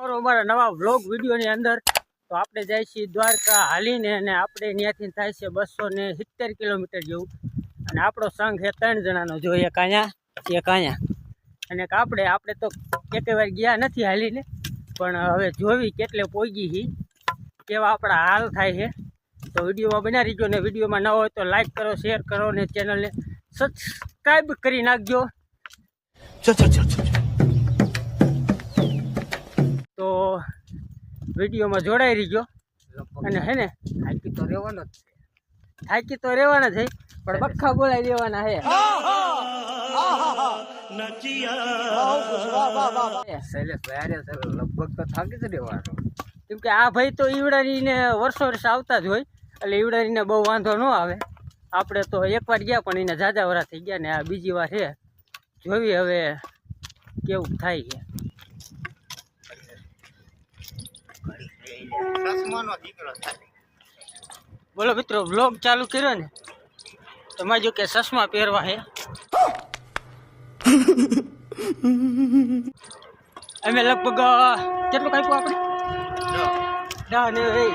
અમારો અમારા નવા વ્લોગ વિડીયોની અંદર તો આપણે જાય છીએ દ્વારકા હાલીને અને આપણે ત્યાંથી થાય છે બસો ને સિત્તેર કિલોમીટર જેવું. અને આપણો સંઘ એ ત્રણ જણાનો. જો એક અહીંયા એક અહીંયા. અને આપણે આપણે તો કેટલી વાર ગયા નથી હાલીને, પણ હવે જોવી કેટલે પોગી હી, કેવા આપણા હાલ થાય છે. તો વિડીયોમાં બના રહીજો ને વિડીયોમાં ન હોય તો લાઇક કરો શેર કરો ને ચેનલને સબસ્ક્રાઈબ કરી નાખજો. વિડીયોમાં જોડાઈ રહીજો. અને હે ને? થાકી તો રહેવાનો જ છે. થાકી તો રહેવાના છે પણ બખ્ખા બોલાઈ દેવાના હે. લગભગ તો થાકી જ રહેવાનો. કેમ કે આ ભાઈ તો ઈવડારીને વર્ષો વર્ષ આવતા જ હોય એટલે ઈવડારીને બહુ વાંધો ન આવે. આપણે તો એકવાર ગયા પણ એને જાજા વરા થઈ ગયા ને આ બીજી વાર છે જોવી હવે કેવું થાય છે. બોલો મિત્રો બ્લોગ ચાલુ કર્યો ને તમારે જો કે ચશ્મા પહેરવા હે. અમે લગભગ કેટલું કાપ્યું આપણે? ને એ.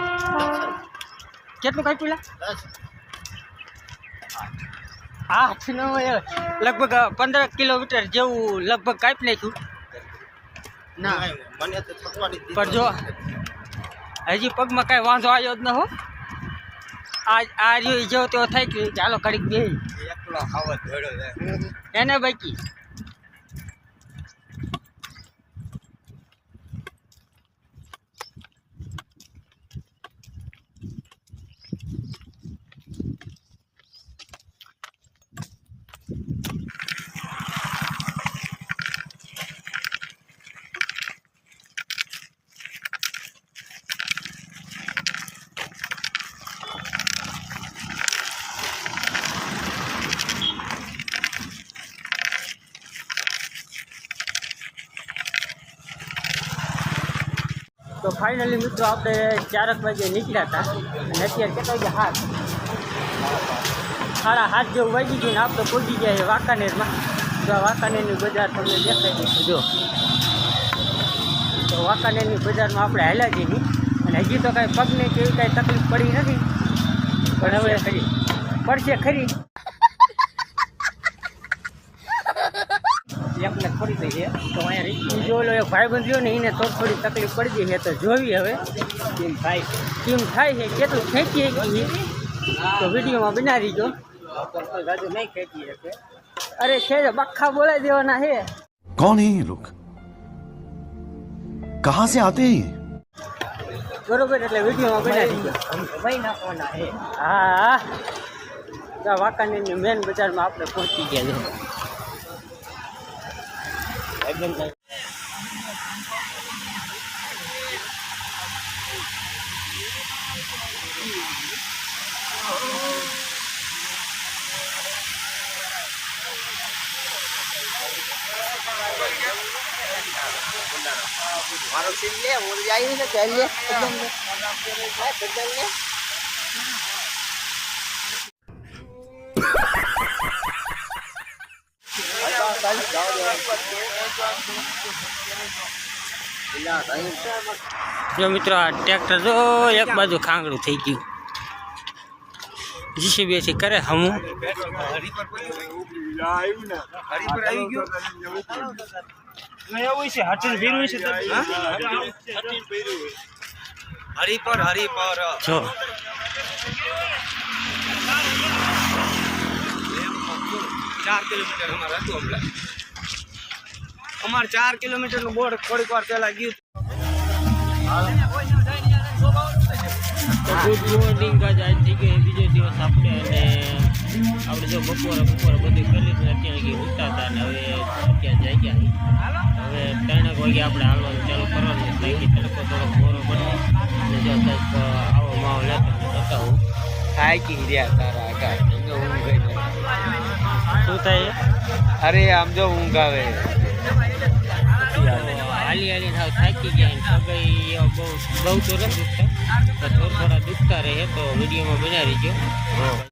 કેટલું કાપ્યું લા? આઠ નવ લગભગ પંદર કિલોમીટર જેવું લગભગ કાપી નાખ્યું. ના મને તો પણ જો હજી પગમાં કાંઈ વાંધો આવ્યો જ ન હો. આ આ રહ્યો જેવો તેવો થઈ ગયો. ચાલો ઘડીક બે એકલો ખાવા ધોડ્યો એને બાકી. ફાઇનલી મિત્રો આપણે ચારક વાગે નીકળ્યા હતા. અને અત્યારે કેટલા વાગે? હાથ. સાડા હાથ જેવું વાગી ગયું ને આપણે પહોંચી ગયા છે વાંકાનેરમાં. તો આ વાંકાનેરની બજાર તમને દેખાઈ જશે જો. તો વાંકાનેરની બજારમાં આપણે હાલ્યા જઈએ અને હજી તો કાંઈ પગને કે એવી કાંઈ તકલીફ પડી નથી. પણ હવે ખરી. પડશે ખરી. એકને છોડી દઈ છે તો અહીંયા રીકી જોયેલો એક ભાઈબંધ રહ્યો ને એને થોડી થોડી તકલીફ પડી ગઈ છે તો જોવી હવે કેમ થાય કેમ થાય છે કેટલું ખેંચી શકી તો વિડીયોમાં બનાવી જો રાજુ નહીં ખેંચી શકે અરે છે બખા બોલાઈ દેવાના છે કોણ હે લોક કહા સે આતે હે બરોબર એટલે વિડીયોમાં બનાવી દીધો ભાઈ નાખવાના હે હા વાંકાનેરની મેન બજારમાં આપણે પહોંચી ગયા છીએ ભાઈબંધ મારો સીન લે હું આવી ને ચાલ લે એકદમ લે હા જો મિત્રો, આ ટ્રેક્ટર જો એક બાજુ ખાંગડું થઈ ગયું. જીસીબીએથી કરે હમું. હરિપર હરિપર જો. ચાર કિલોમીટર અમારે હતું હમણાં અમારે ચાર કિલોમીટરનું બોર્ડ થોડીક વાર પહેલા ગયું ગુડ બીજો દિવસ આપણે અને આપણે જો બપોરે બપોરે બધું કરી અત્યારે ઉઠતા હતા ને હવે અત્યારે જઈ ગયા હવે ત્રણેક વાગે આપણે હાલવાનું ચાલુ કરવાનું થઈ તડકો થોડો મોરો બની અને આવો માવો હતો તો હું થાકી રહ્યા તારા. શું થાય? અરે આમ જો ઊંઘ આવે. હાલી હાલી થાવ થાકી ગયા અને બહુ બહુ તો નથી દુખતા થોડા થોડા દુખતા રહે તો વિડીયોમાં બનાવી દો